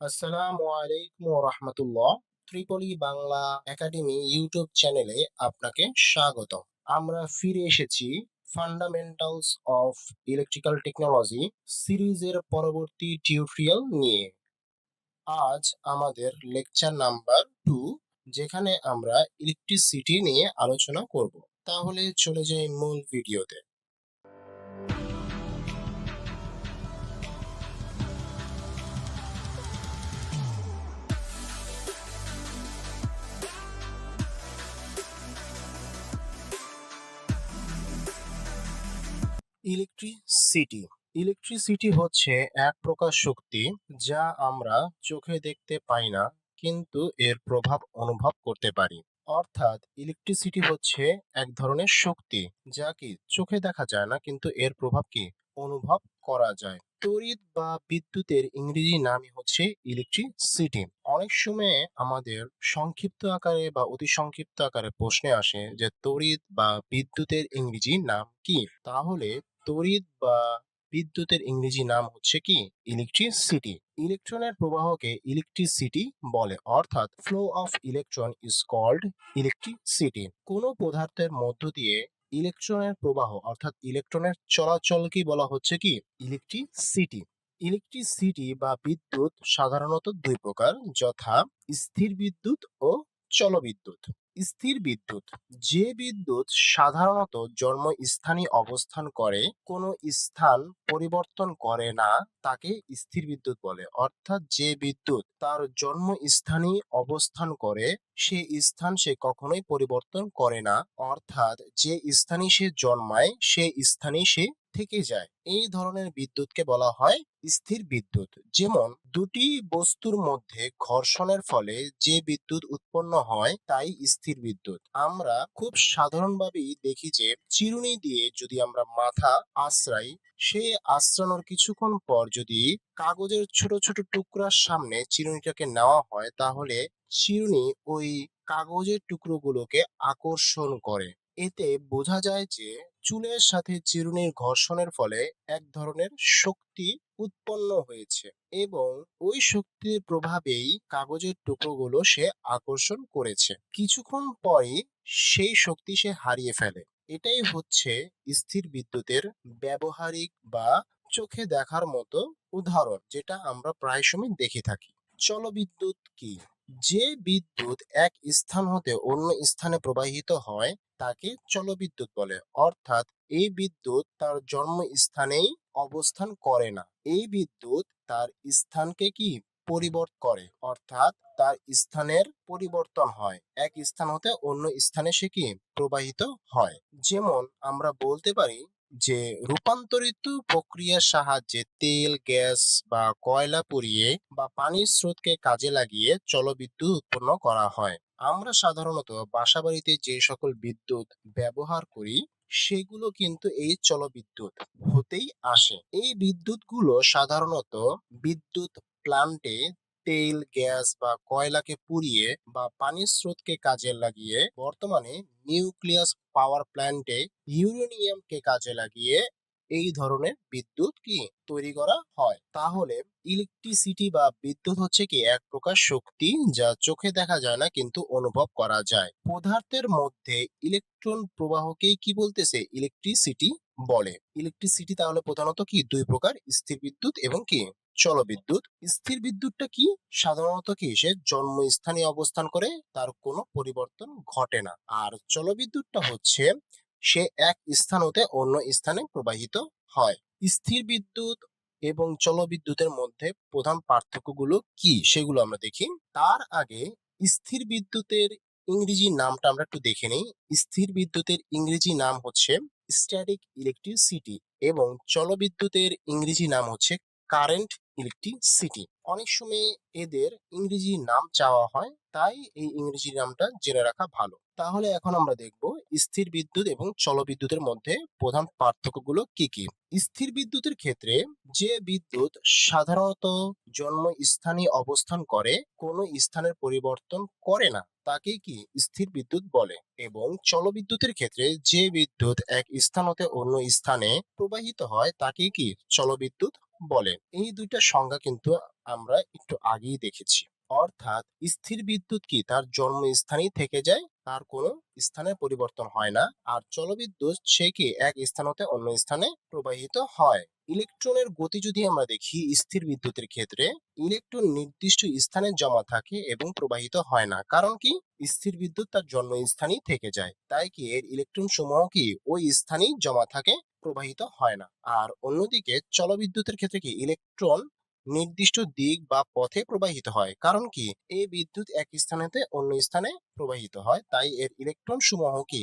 আসসালামু আলাইকুম রহমতুল্লাহ ত্রিপলি বাংলা একাডেমি ইউটিউব চ্যানেলে আপনাকে স্বাগত আমরা ফিরে এসেছি ফান্ডামেন্টালস অফ ইলেকট্রিক্যাল টেকনোলজি সিরিজের পরবর্তী টিউটোরিয়াল নিয়ে। আজ আমাদের লেকচার নাম্বার টু যেখানে আমরা ইলেকট্রিসিটি নিয়ে আলোচনা করব। তাহলে চলে যাই মূল ভিডিওতে। ইলেকট্রিসিটি ইলেকট্রিসিটি হচ্ছে এক প্রকার শক্তি যা আমরা চোখে দেখতে পাই না, কিন্তু এর প্রভাব অনুভব করতে পারি। অর্থাৎ ইলেকট্রিসিটি হচ্ছে এক ধরনের শক্তি যা কি চোখে দেখা যায় না, কিন্তু এর প্রভাব কি? অনুভব করা যায়। তড়িৎ বা বিদ্যুতের ইংরেজি নামই হচ্ছে ইলেকট্রিসিটি অনেক সময় আমাদের সংক্ষিপ্ত আকারে বা অতি সংক্ষিপ্ত আকারে প্রশ্নে আসে যে তড়িৎ বা বিদ্যুতের ইংরেজি নাম কি? তাহলে তড়িৎ বা বিদ্যুতের ইংরেজি নাম হচ্ছে কি? ইলেকট্রিসিটি ইলেকট্রনের প্রবাহকে ইলেকট্রিসিটি বলে, অর্থাৎ flow of electron is called electricity কোনো পদার্থের মধ্য দিয়ে ইলেকট্রনের প্রবাহ, অর্থাৎ ইলেকট্রনের চলাচলকেই বলা হচ্ছে কি? ইলেকট্রিসিটি ইলেকট্রিসিটি বা বিদ্যুৎ সাধারণত দুই প্রকার, যথা স্থির বিদ্যুৎ ও চলবিদ্যুৎ। স্থির বিদ্যুৎ। যে বিদ্যুৎ সাধারণত জন্মস্থানে অবস্থান করে, কোনো স্থান পরিবর্তন করে না, তাকে স্থির বিদ্যুৎ বলে। অর্থাৎ যে বিদ্যুৎ তার জন্মস্থানেই অবস্থান করে, সে স্থান সে কখনোই পরিবর্তন করে না। অর্থাৎ যে স্থানে সে জন্মায়, সে স্থানেই সে থেকে যায়। এই ধরনের বিদ্যুৎকে বলা হয় স্থির বিদ্যুৎ। যেমন দুটি বস্তুর মধ্যে ঘর্ষণের ফলে যে বিদ্যুৎ উৎপন্ন হয়, তাই স্থির বিদ্যুৎ। আমরা খুব সাধারণভাবেই দেখি যে, চিরুনি দিয়ে যদি আমরা মাথা আশ্রাই, সে আশ্রানোর কিছুক্ষণ পর যদি কাগজের ছোট ছোট টুকরার সামনে চিরুনিটাকে নেওয়া হয়, তাহলে চিরুনি ওই কাগজের টুকরোগুলোকে আকর্ষণ করে। এতে বোঝা যায় যে চুলের সাথে চিরুনির ঘর্ষণের ফলে এক ধরনের শক্তি উৎপন্ন হয়েছে এবং ওই শক্তির প্রভাবেই কাগজের টুকরোগুলো সে আকর্ষণ করেছে। কিছুক্ষণ পরই সেই শক্তি সে হারিয়ে ফেলে। এটাই হচ্ছে স্থির বিদ্যুতের ব্যবহারিক বা চোখে দেখার মতো উদাহরণ, যেটা আমরা প্রায় সময় দেখে থাকি। জলবিদ্যুৎ কি? যে বিদ্যুৎ এক স্থান হতে অন্য স্থানে প্রবাহিত হয়, তাকে জলবিদ্যুৎ বলে। অর্থাৎ, এই বিদ্যুৎ তার জন্মস্থানেই অবস্থান করে না। এই বিদ্যুৎ তার স্থানকে কি? পরিবর্তন করে। অর্থাৎ, তার স্থানের পরিবর্তন হয়। এক স্থান হতে অন্য স্থানে সে কি? প্রবাহিত হয়। যেমন, আমরা বলতে পারি যে রূপান্তরিত প্রক্রিয়ার সাহায্যে তেল, গ্যাস বা কয়লা পুড়িয়ে বা পানির স্রোতকে কাজে লাগিয়ে জলবিদ্যুৎ উৎপন্ন করা হয়। আমরা সাধারণত বাসাবাড়িতে যে সকল বিদ্যুৎ ব্যবহার করি, সেগুলো কিন্তু এই জলবিদ্যুৎ হতেই আসে। এই বিদ্যুৎগুলো সাধারণত বিদ্যুৎ প্লান্টে তেল, গ্যাস বা কয়লাকে পুড়িয়ে বা পানির স্রোতকে কাজে লাগিয়ে বর্তমানে নিউক্লিয়াস পাওয়ার প্ল্যান্টে ইউরেনিয়ামকে কাজে লাগিয়ে এই ধরনের বিদ্যুৎ কি তৈরি করা হয়? তাহলে ইলেকট্রিসিটি বা বিদ্যুৎ হচ্ছে কি এক প্রকার শক্তি যা চোখে দেখা যায় না কিন্তু অনুভব করা যায়। পদার্থের মধ্যে ইলেকট্রন প্রবাহকেই কি বলতেছে? ইলেকট্রিসিটি বলে। ইলেকট্রিসিটি তাহলে প্রধানত কি? দুই প্রকার স্থির বিদ্যুৎ এবং কি? জলবিদ্যুৎ স্থির বিদ্যুৎটা কি? সাধারণত কি সে জন্মস্থানে অবস্থান করে, তার কোনো পরিবর্তন ঘটে না। আর জলবিদ্যুৎটা হচ্ছে, সে এক স্থান হতে অন্য স্থানে প্রবাহিত হয়। স্থির বিদ্যুৎ এবং জলবিদ্যুতের মধ্যে প্রধান পার্থক্যগুলো কি? সেগুলো আমরা দেখি। তার আগে, স্থির বিদ্যুতের ইংরেজি নামটা আমরা একটু দেখে নেই। স্থির বিদ্যুতের ইংরেজি নাম হচ্ছে স্ট্যাটিক ইলেকট্রিসিটি এবং জলবিদ্যুতের ইংরেজি নাম হচ্ছে কারেন্ট ইলেকট্রিসিটি। অনেক সময় এদের ইংরেজি নাম চাওয়া হয়, তাই এই ইংরেজি নামটা জেনে রাখা ভালো। তাহলে এখন আমরা দেখব স্থির বিদ্যুৎ এবং জলবিদ্যুতের মধ্যে প্রধান পার্থক্যগুলো কি কি? স্থির বিদ্যুতের ক্ষেত্রে যে বিদ্যুৎ সাধারণত জন্মস্থানে অবস্থান করে, কোনো স্থানের পরিবর্তন করে না তাকে কি স্থির বিদ্যুৎ বলে। এবং জলবিদ্যুতের ক্ষেত্রে যে বিদ্যুৎ এক স্থান হতে অন্য স্থানে প্রবাহিত হয় তাকে কি জলবিদ্যুৎ বলে এই দুইটা সংজ্ঞা কিন্তু আমরা একটু আগেই দেখেছি। অর্থাৎ স্থির বিদ্যুৎ কি? তার জন্মস্থানেই থেকে যায়, তার কোনো স্থানের পরিবর্তন হয় না। আর চলবিদ্যুৎ সে কি এক স্থান হতে অন্য স্থানে প্রবাহিত হয়? ইলেকট্রনের গতি যদি আমরা দেখি স্থির বিদ্যুতের ক্ষেত্রে, ইলেকট্রন নির্দিষ্ট স্থানে জমা থাকে এবং প্রবাহিত হয় না। কারণ কি? স্থির বিদ্যুৎ তার জন্মস্থানেই থেকে যায়। তাই কি এর ইলেকট্রন সমূহ কি ওই স্থানেই জমা থাকে? প্রবাহিত হয় না। আর অন্যদিকে চলবিদ্যুতের ক্ষেত্রে কি ইলেকট্রন নির্দিষ্ট দিক বা পথে প্রবাহিত হয়। কারণ কি? এই বিদ্যুৎ এক স্থানেতে অন্য স্থানে প্রবাহিত হয়। তাই এর ইলেকট্রন সমূহ কি?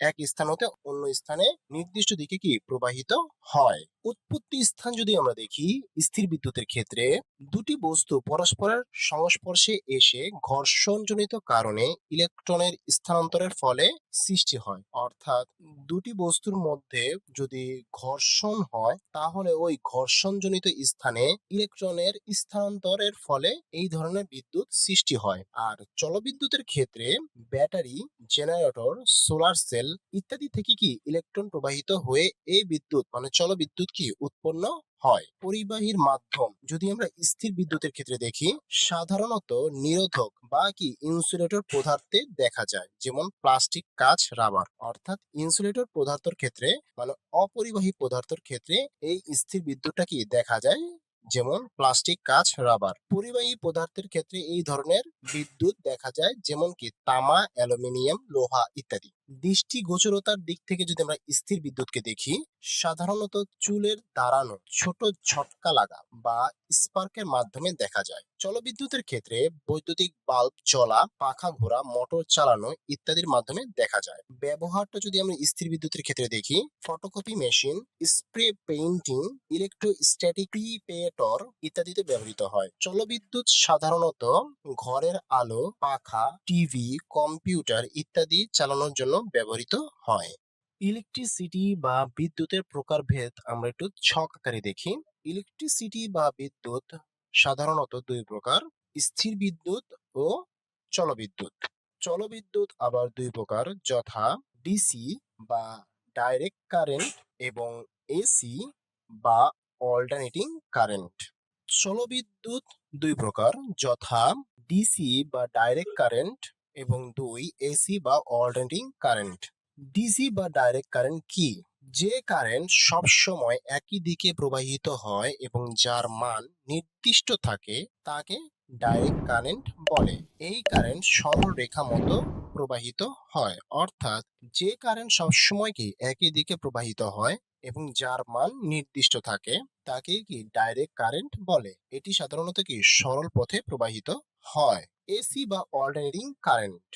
এক স্থান হতে অন্য স্থানে নির্দিষ্ট দিকে কি প্রবাহিত হয়? উৎপত্তি স্থান যদি আমরা দেখি, স্থির বিদ্যুতের ক্ষেত্রে দুটি বস্তু পরস্পরের সংস্পর্শে এসে ঘর্ষণজনিত কারণে ইলেকট্রনের স্থানান্তরের ফলে সৃষ্টি হয়। অর্থাৎ দুটি বস্তুর মধ্যে যদি ঘর্ষণ হয়, তাহলে ওই ঘর্ষণজনিত স্থানে ইলেকট্রনের স্থানান্তরের ফলে এই ধরনের বিদ্যুৎ সৃষ্টি হয়। আর জলবিদ্যুতের ক্ষেত্রে ব্যাটারি, জেনারেটর, সোলার সেল ইত্যাদি থেকে কি ইলেকট্রন প্রবাহিত হয়ে এই বিদ্যুৎ মানে জলবিদ্যুৎ কি উৎপন্ন হয়? পরিবাহীর মাধ্যম, যদি আমরা স্থির বিদ্যুতের ক্ষেত্রে দেখি, সাধারণত নিরোধক বা কি ইনসুলেটর পদার্থে দেখা যায়, যেমন প্লাস্টিক কাঁচ রাবার অর্থাৎ ইনসুলেটর পদার্থের ক্ষেত্রে মানে অপরিবাহী পদার্থের ক্ষেত্রে এই স্থির বিদ্যুৎটা কি দেখা যায়? যেমন প্লাস্টিক কাঁচ রাবার পরিবাহী পদার্থের ক্ষেত্রে এই ধরনের বিদ্যুৎ দেখা যায়, যেমন কি তামা, অ্যালুমিনিয়াম, লোহা ইত্যাদি। দৃষ্টি গোচরতার দিক থেকে যদি আমরা স্থির বিদ্যুৎকে দেখি সাধারণত চুলের দাঁড়ানো ছোট ঝটকা লাগা বা স্পার্কের মাধ্যমে দেখা যায়। জলবিদ্যুতের ক্ষেত্রে বৈদ্যুতিক বাল্ব জ্বলা, পাখা ঘোরা মোটর চালানো ইত্যাদির মাধ্যমে দেখা যায়। ব্যবহারটা যদি আমরা স্থির বিদ্যুতের ক্ষেত্রে দেখি photocopy machine spray painting electrostatic precipitator ইত্যাদিতে ব্যবহৃত হয়। জলবিদ্যুৎ সাধারণত ঘরের আলো, পাখা টিভি কম্পিউটার ইত্যাদি চালানোর জন্য ব্যবহৃত হয়। ইলেকট্রিসিটি বা বিদ্যুতের প্রকারভেদ আমরা একটু ছক আকারে দেখি। ইলেকট্রিসিটি বা বিদ্যুৎ সাধারণত দুই প্রকার, স্থির বিদ্যুৎ ও চলবিদ্যুৎ। চলবিদ্যুৎ আবার দুই প্রকার, যথা ডিসি বা ডাইরেক্ট কারেন্ট এবং এসি বা অল্টারনেটিং কারেন্ট চলবিদ্যুৎ দুই প্রকার, যথা ডিসি বা ডাইরেক্ট কারেন্ট এবং দুই এসি বা অল্টারনেটিং কারেন্ট ডিসি বা ডাইরেক্ট কারেন্ট কি? যে কারেন্ট সব সময় একই দিকে প্রবাহিত হয় এবং যার মান নির্দিষ্ট থাকে, তাকে ডাইরেক্ট কারেন্ট বলে। এই কারেন্ট সরল রেখা মতো প্রবাহিত হয়। অর্থাৎ যে কারেন্ট সবসময় কি একই দিকে প্রবাহিত হয় এবং যার মান নির্দিষ্ট থাকে তাকে কি ডাইরেক্ট কারেন্ট বলে। এটি সাধারণত কি সরল পথে প্রবাহিত হয়। এসি বা অল্টারনেটিং কারেন্ট।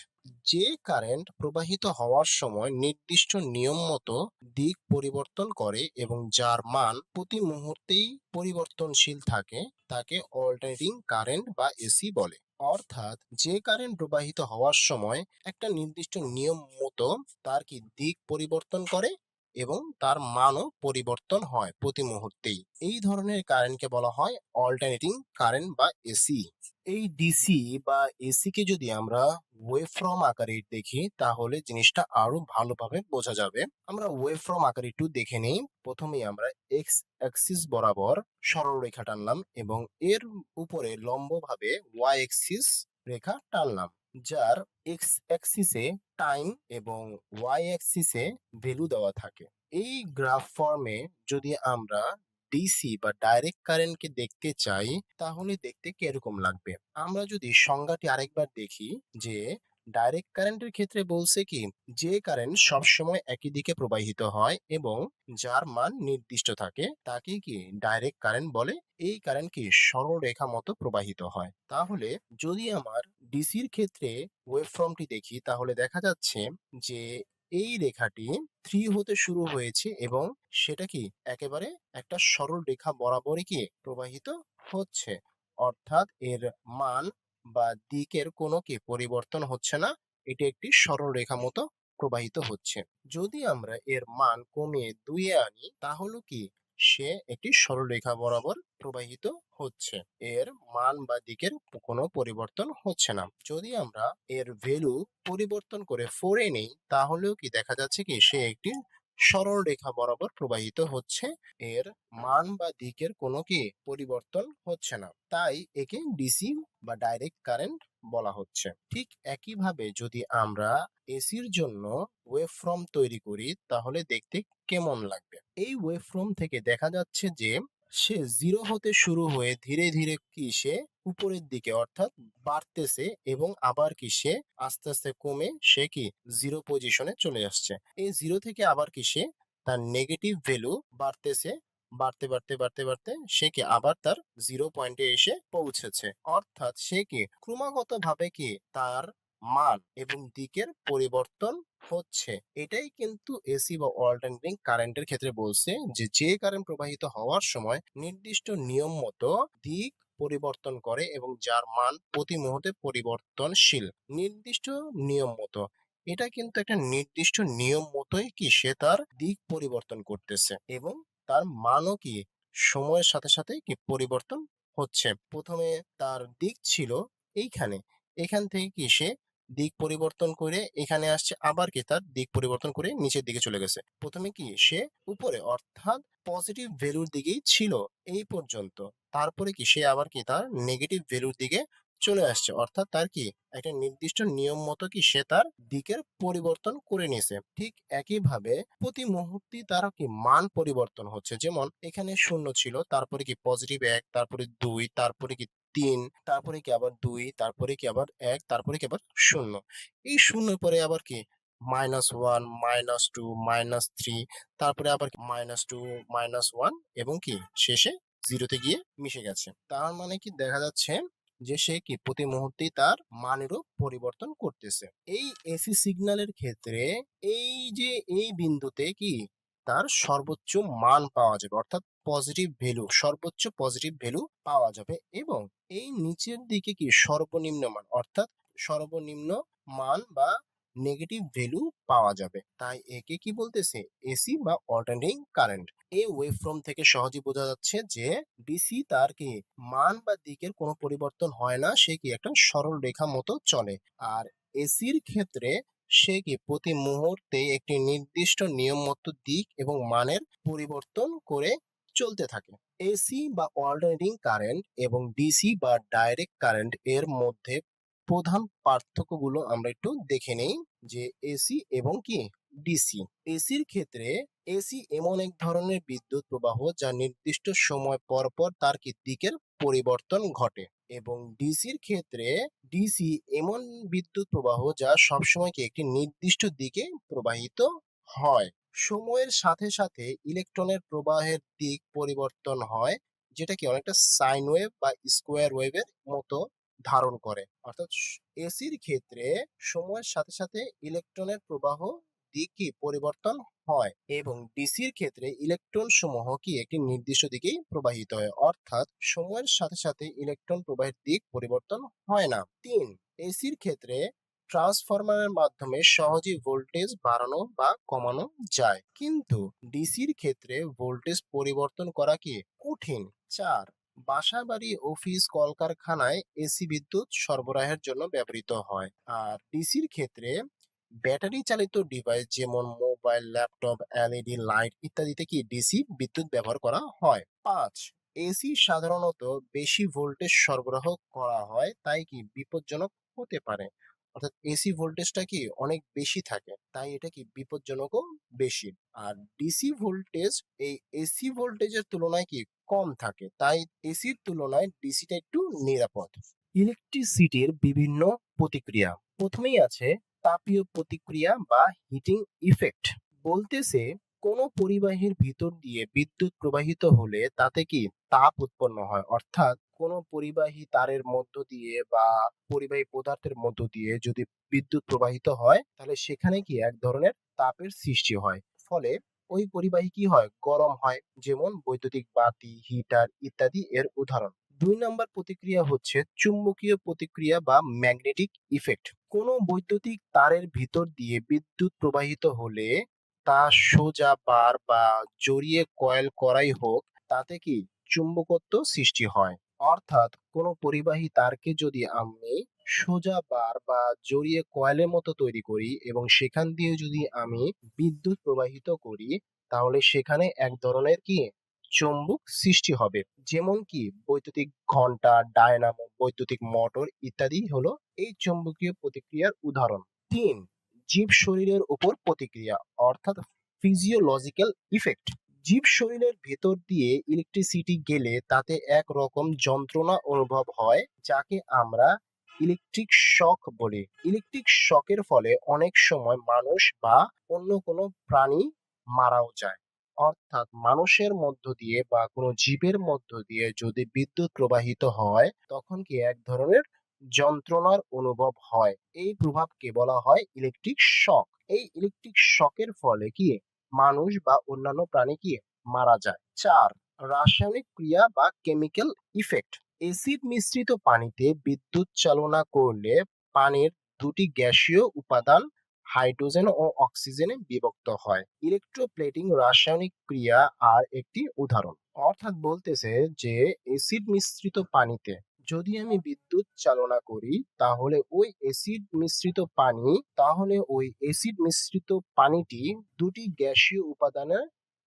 যে কারেন্ট প্রবাহিত হওয়ার সময় নির্দিষ্ট নিয়ম মতো দিক পরিবর্তন করে এবং যার মান প্রতি মুহূর্তেই পরিবর্তনশীল থাকে, তাকে অল্টারনেটিং কারেন্ট বা এসি বলে। অর্থাৎ যে কারেন্ট প্রবাহিত হওয়ার সময় একটা নির্দিষ্ট নিয়ম মতো তার কি দিক পরিবর্তন করে এবং তার মানও পরিবর্তন হয় প্রতি মুহূর্তেই। এই ধরনের কারেন্টকে বলা হয় অল্টারনেটিং কারেন্ট বা এসি। এই ডিসি বা এসি কে যদি আমরা ওয়েভফর্ম আকারে দেখি, তাহলে জিনিসটা আরও ভালোভাবে বোঝা যাবে। আমরা ওয়েভফর্ম আকারে একটু দেখে নেই। প্রথমেই আমরা এক্স অ্যাক্সিস বরাবর সরলরেখা টানলাম এবং এর উপরে লম্বভাবে ওয়াই অ্যাক্সিস রেখা টানলাম, যার এক্স অ্যাক্সিসে টাইম এবং ওয়াই অ্যাক্সিসে ভ্যালু দেওয়া থাকে। এই গ্রাফ ফর্মে যদি আমরা ডিসি বা ডাইরেক্ট কারেন্টকে দেখতে চাই, তাহলে দেখতে কীরকম লাগবে? আমরা যদি সংজ্ঞাটি আরেকবার দেখি, যে ডাইরেক্ট কারেন্টের ক্ষেত্রে বলছে কি, যে কারেন্ট সবসময় একই দিকে প্রবাহিত হয় এবং যার মান নির্দিষ্ট থাকে তাকে কি ডাইরেক্ট কারেন্ট বলে? এই কারেন্ট কি সরল রেখা মতো প্রবাহিত হয়। তাহলে যদি আমার ডিসির ক্ষেত্রে ওয়েভফর্মটি দেখি, তাহলে দেখা যাচ্ছে যে এই রেখাটি থ্রি হতে শুরু হয়েছে এবং সেটা কি একেবারে একটা সরল রেখা বরাবরই কি প্রবাহিত হচ্ছে? অর্থাৎ এর মান বা দিকের কোনো কি পরিবর্তন হচ্ছে না, এটি একটি সরল রেখা মতো প্রবাহিত হচ্ছে। যদি আমরা এর মান কমিয়ে দুইয়ে আনি, তাহলে কি সে একটি সরলরেখা বরাবর প্রবাহিত হচ্ছে। এর মান বা দিকের কোনো পরিবর্তন হচ্ছে না। যদি আমরা এর ভ্যালু পরিবর্তন করে ফোরে নেই, তাহলেও কি দেখা যাচ্ছে কি সে একটি সরল রেখা বরাবর প্রবাহিত হচ্ছে, এর মান বা দিকের কোনো কি পরিবর্তন হচ্ছে না। তাই একে ডিসি বা ডাইরেক্ট কারেন্ট বলা হচ্ছে। ঠিক একইভাবে যদি আমরা এসির জন্য ওয়েভফর্ম তৈরি করি, তাহলে দেখতে কেমন লাগবে? এই ওয়েভফর্ম থেকে দেখা যাচ্ছে যে, সে জিরো হতে শুরু হয়ে ধীরে ধীরে কি সে উপরের দিকে অর্থাৎ বাড়তেছে এবং আবার কি সে আস্তে আস্তে কমে, সে কি জিরো পজিশনে চলে আসছে। এই জিরো থেকে আবার কি সে তার নেগেটিভ ভ্যালু বাড়তেছে, বাড়তে বাড়তে বাড়তে বাড়তে সে কি আবার তার জিরো পয়েন্টে এসে পৌঁছেছে। অর্থাৎ সে কি ক্রমাগত ভাবে কি তার মান এবং দিকের পরিবর্তন হচ্ছে। এটাই কিন্তু এসি বা অল্টারনেটিং কারেন্টের ক্ষেত্রে বলছে যে যে কারেন্ট প্রবাহিত হওয়ার সময় নির্দিষ্ট নিয়ম মতো দিক পরিবর্তন করে এবং যার মান প্রতি মুহূর্তে পরিবর্তনশীল। নির্দিষ্ট নিয়ম মতো। এটা কিন্তু একটা নির্দিষ্ট নিয়ম মতোই কি সে তার দিক পরিবর্তন করতেছে এবং তার মানও কি সময়ের সাথে সাথে কি পরিবর্তন হচ্ছে। প্রথমে তার দিক ছিল এইখানে। এখান থেকে কি সে দিক পরিবর্তন করে এখানে আসছে, আবার কি তার দিক পরিবর্তন করে নিচের দিকে চলে গেছে। প্রথমে কি সে উপরে, অর্থাৎ পজিটিভ ভ্যালুর দিকেই ছিল এই পর্যন্ত। তারপরে কি সে আবার কি তার নেগেটিভ ভ্যালুর দিকে চলে আসছে? অর্থাৎ তার কি একটা নির্দিষ্ট নিয়ম মতো কি সে তার দিকের পরিবর্তন করে নিয়েছে। ঠিক একইভাবে প্রতি মুহূর্তে তার কি মান পরিবর্তন হচ্ছে। যেমন এখানে শূন্য ছিল, তারপরে কি পজিটিভ এক, তারপরে দুই, তারপরে কি তিন, তারপরে কি আবার দুই, তারপরে কি আবার এক, তারপরে কি আবার শূন্য। এই শূন্য পরে আবার কি minus one minus two minus three তারপরে আবার মাইনাস টু মাইনাস ওয়ান এবং কি শেষে জিরোতে গিয়ে মিশে গেছে। তার মানে কি দেখা যাচ্ছে যে সে কি প্রতি মুহূর্তেই তার মানেরও পরিবর্তন করতেছে। এই এসি সিগন্যালের ক্ষেত্রে এই যে এই বিন্দুতে কি তার সর্বোচ্চ মান পাওয়া যাবে, অর্থাৎ পজিটিভ ভ্যালু সর্বোচ্চ পজিটিভ ভ্যালু পাওয়া যাবে এবং এই নিচের দিকে কি সর্বনিম্ন মান, অর্থাৎ সর্বনিম্ন মান বা নেগেটিভ ভ্যালু পাওয়া যাবে। তাই একে কি বলতেছে? এসি বা অল্টারনেটিং কারেন্ট এই ওয়েভফর্ম থেকে সহজেই বোঝা যাচ্ছে যে ডিসি তার কি মান বা দিকের কোনো পরিবর্তন হয় না, সে কি একটা সরল রেখা মতো চলে। আর এসির ক্ষেত্রে সে কি প্রতি মুহূর্তে একটি নির্দিষ্ট নিয়ম মতো দিক এবং মানের পরিবর্তন করে চলতে থাকে। এসি বা অল্টারনেটিং কারেন্ট এবং ডিসি বা ডাইরেক্ট কারেন্ট এর মধ্যে প্রধান পার্থক্যগুলো আমরা একটু দেখে নেই, যে এসি এবং কি? ডিসি এসির ক্ষেত্রে এসি এমন এক ধরনের বিদ্যুৎ প্রবাহ যা নির্দিষ্ট সময় পর পর তার দিকের পরিবর্তন ঘটে এবং ডিসির ক্ষেত্রে ডিসি এমন বিদ্যুৎ প্রবাহ যা সবসময় একটি নির্দিষ্ট দিকে প্রবাহিত হয়। সময়ের সাথে সাথে ইলেকট্রনের প্রবাহের দিক পরিবর্তন হয়, যেটা কি অনেকটা সাইন ওয়েভ বা স্কোয়ার ওয়েভের মতো ধারণ করে। অর্থাৎ এসির ক্ষেত্রে সময়ের সাথে সাথে ইলেকট্রনের প্রবাহ দিক কি পরিবর্তন হয় এবং ডিসির ক্ষেত্রে ইলেকট্রন সমূহ কি একটি নির্দিষ্ট দিকেই প্রবাহিত হয়। অর্থাৎ সময়ের সাথে সাথে ইলেকট্রন প্রবাহের দিক পরিবর্তন হয় না। তিন, এসির ক্ষেত্রে ট্রান্সফরমারের মাধ্যমে সহজেই ভোল্টেজ বাড়ানো বা কমানো যায়। কিন্তু ডিসির ক্ষেত্রে ভোল্টেজ পরিবর্তন করা কি কঠিন? চার বাসা বাড়ি অফিস, কলকারখানায় এসি বিদ্যুৎ সরবরাহের জন্য ব্যবহৃত হয়। আর ডিসির ক্ষেত্রে ব্যাটারি চালিত ডিভাইস যেমন মোবাইল, ল্যাপটপ, এলইডি, লাইট ইত্যাদিতে কি ডিসি বিদ্যুৎ ব্যবহার করা হয়? পাঁচ, এসি সাধারণত বেশি ভোল্টেজ সরবরাহ করা হয়, তাই কি বিপজ্জনক হতে পারে? অর্থাৎ এসি ভোল্টেজটা কি অনেক বেশি থাকে, তাই এটা কি বিপজ্জনকও বেশি? আর ডিসি ভোল্টেজ, এই এসি ভোল্টেজের তুলনায় কি কম থাকে। তাই এসির তুলনায় ডিসিটা একটু নিরাপদ। ইলেকট্রিসিটির বিভিন্ন প্রতিক্রিয়া। প্রথমেই আছে তাপীয় প্রতিক্রিয়া বা হিটিং ইফেক্ট। বলতেছে কোন পরিবাহীর ভিতর দিয়ে বিদ্যুৎ প্রবাহিত হলে তাতে কি তাপ উৎপন্ন হয়? অর্থাৎ কোন পরিবাহী তারের মধ্য দিয়ে বা পরিবাহী পদার্থের মধ্য দিয়ে যদি বিদ্যুৎ প্রবাহিত হয়, তাহলে সেখানে কি এক ধরনের তাপের সৃষ্টি হয়। ফলে ওই পরিবাহী কি হয়? গরম হয়, যেমন বৈদ্যুতিক বাতি হিটার ইত্যাদি এর উদাহরণ। দুই নম্বর প্রতিক্রিয়া হচ্ছে চুম্বকীয় প্রতিক্রিয়া বা ম্যাগনেটিক ইফেক্ট কোনো বৈদ্যুতিক তারের ভিতর দিয়ে বিদ্যুৎ প্রবাহিত হলে তা সোজা বার বা জড়িয়ে কয়েল করাই হোক, তাতে কি চুম্বকত্ব সৃষ্টি হয়। অর্থাৎ কোনো পরিবাহী তারকে যদি আমি সোজা বার বা জড়িয়ে কয়েলের মতো তৈরি করি এবং সেখান দিয়ে যদি আমি বিদ্যুৎ প্রবাহিত করি, তাহলে সেখানে এক ধরনের কি? চুম্বক সৃষ্টি হবে। যেমন কি? বৈদ্যুতিক ঘণ্টা, ডায়নামো, বৈদ্যুতিক মোটর ইত্যাদি হলো এই চুম্বকীয় প্রতিক্রিয়ার উদাহরণ। তিন, জীব শরীরের উপর প্রতিক্রিয়া, অর্থাৎ ফিজিওলজিক্যাল ইফেক্ট জীব শরীরের ভেতর দিয়ে ইলেকট্রিসিটি গেলে তাতে এক রকম যন্ত্রণা অনুভব হয়, যাকে আমরা ইলেকট্রিক শক বলে। ইলেকট্রিক শকের ফলে অনেক সময় মানুষ বা অন্য কোনো প্রাণী মারাও যায়। অর্থাৎ মানুষের মধ্য দিয়ে বা কোনো জীবের মধ্য দিয়ে যদি বিদ্যুৎ প্রবাহিত হয়, তখন কি এক ধরনের যন্ত্রণার অনুভব হয়। এই প্রভাবকে বলা হয় ইলেকট্রিক শক এই ইলেকট্রিক শকের ফলে কি মানুষ বা অন্যান্য প্রাণী কি মারা যায়? চার, রাসায়নিক ক্রিয়া বা কেমিক্যাল ইফেক্ট এসিড মিশ্রিত পানিতে বিদ্যুৎ চালনা করলে পানির দুটি গ্যাসীয় উপাদান হাইড্রোজেন ও অক্সিজেনে বিভক্ত হয়। ইলেকট্রোপ্লেটিং রাসায়নিক ক্রিয়া আর একটি উদাহরণ। অর্থাৎ বলতেছে যে, এসিড মিশ্রিত পানিতে যদি আমি বিদ্যুৎ চালনা করি, তাহলে ওই অ্যাসিড মিশ্রিত পানি, তাহলে ওই অ্যাসিড মিশ্রিত পানিটি দুটি গ্যাসীয় উপাদানে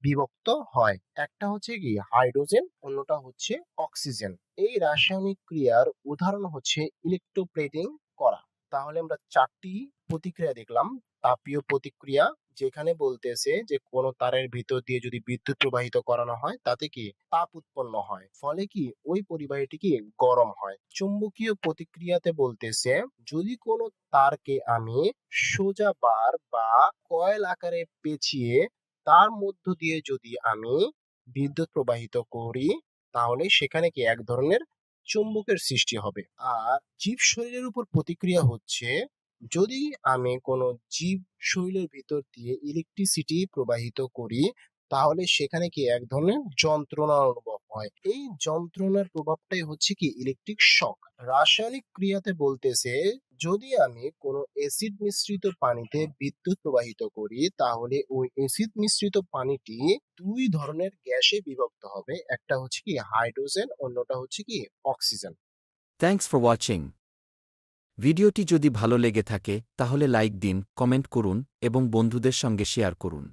বিভক্ত হয়। একটা হচ্ছে কি হাইড্রোজেন, অন্যটা হচ্ছে অক্সিজেন। এই রাসায়নিক ক্রিয়ার উদাহরণ হচ্ছে ইলেকট্রোপ্লেটিং করা। তাহলে আমরা চারটি প্রতিক্রিয়া দেখলাম। তাপীয় প্রতিক্রিয়া যেখানে বলতেছে যে কোন তারের ভিতর দিয়ে যদি বিদ্যুৎ প্রবাহিত করানো হয়, তাতে কি তাপ উৎপন্ন হয়? ফলে কি ওই পরিবাহীটি কি গরম হয়? চুম্বকীয় প্রতিক্রিয়াতে বলতেছে, যদি কোনো তারকে আমি সোজা বার বা কয়েল আকারে পেঁচিয়ে তার মধ্য দিয়ে যদি আমি বিদ্যুৎ প্রবাহিত করি, তাহলে সেখানে কি এক ধরনের চুম্বকের সৃষ্টি হবে। আর জীব শরীরের উপর প্রতিক্রিয়া হচ্ছে, যদি আমি কোনো জীব শরীরের ভিতর দিয়ে ইলেকট্রিসিটি প্রবাহিত করি, তাহলে সেখানে কি এক ধরনের যন্ত্রণা অনুভব হয়। এই যন্ত্রণার প্রভাবটাই হচ্ছে কি? ইলেকট্রিক শক রাসায়নিক ক্রিয়াতে বলতেছে, যদি আমি কোনো অ্যাসিড মিশ্রিত পানিতে বিদ্যুৎ প্রবাহিত করি, তাহলে ওই অ্যাসিড মিশ্রিত পানিটি দুই ধরনের গ্যাসে বিভক্ত হবে। একটা হচ্ছে কি হাইড্রোজেন অন্যটা হচ্ছে কি অক্সিজেন থ্যাঙ্কস ফর ওয়াচিং ভিডিওটি যদি ভালো লেগে থাকে, তাহলে লাইক দিন কমেন্ট করুন এবং বন্ধুদের সঙ্গে শেয়ার করুন।